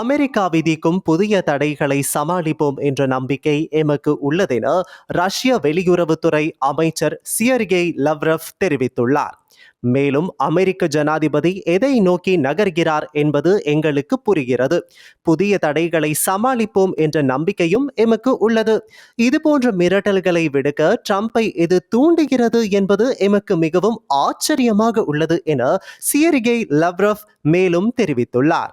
America விதிக்கும் புதிய தடைகளை சமாளிப்போம் என்ற நம்பிக்கை எமக்கு உள்ளதென ரஷ்ய வெளியுறவுத்துறை அமைச்சர் சியர்கே லவ்ரவ் தெரிவித்துள்ளார். மேலும் அமெரிக்க ஜனாதிபதி எதை நோக்கி நகர்கிறார் என்பது எங்களுக்கு புரிகிறது. புதிய தடைகளை சமாளிப்போம் என்ற நம்பிக்கையும் எமக்கு உள்ளது. இதுபோன்ற மிரட்டல்களை விடுக்க ட்ரம்பை இது தூண்டுகிறது என்பது எமக்கு மிகவும் ஆச்சரியமாக உள்ளது என சியரிகை லவ்ரவ் மேலும் தெரிவித்துள்ளார்.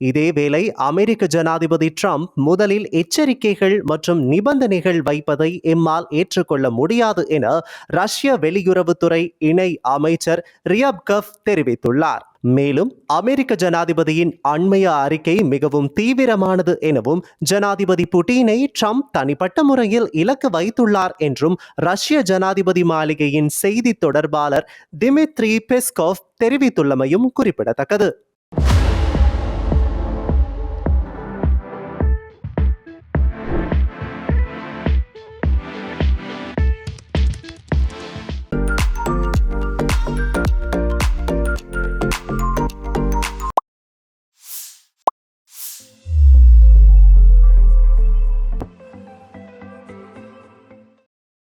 இதேவேளை அமெரிக்க ஜனாதிபதி ட்ரம்ப் முதலில் எச்சரிக்கைகள் மற்றும் நிபந்தனைகள் வைப்பதை எம்மால் ஏற்றுக்கொள்ள முடியாது என ரஷ்ய வெளியுறவுத்துறை இணை அமைச்சர் ரியாப்கவ் தெரிவித்துள்ளார். மேலும் அமெரிக்க ஜனாதிபதியின் அண்மைய அறிக்கை மிகவும் தீவிரமானது எனவும் ஜனாதிபதி புட்டினை ட்ரம்ப் தனிப்பட்ட முறையில் இலக்கு வைத்துள்ளார் என்றும் ரஷ்ய ஜனாதிபதி மாளிகையின் செய்தி தொடர்பாளர் திமித்ரி பெஸ்கோவ் தெரிவித்துள்ளமையும் குறிப்பிடத்தக்கது.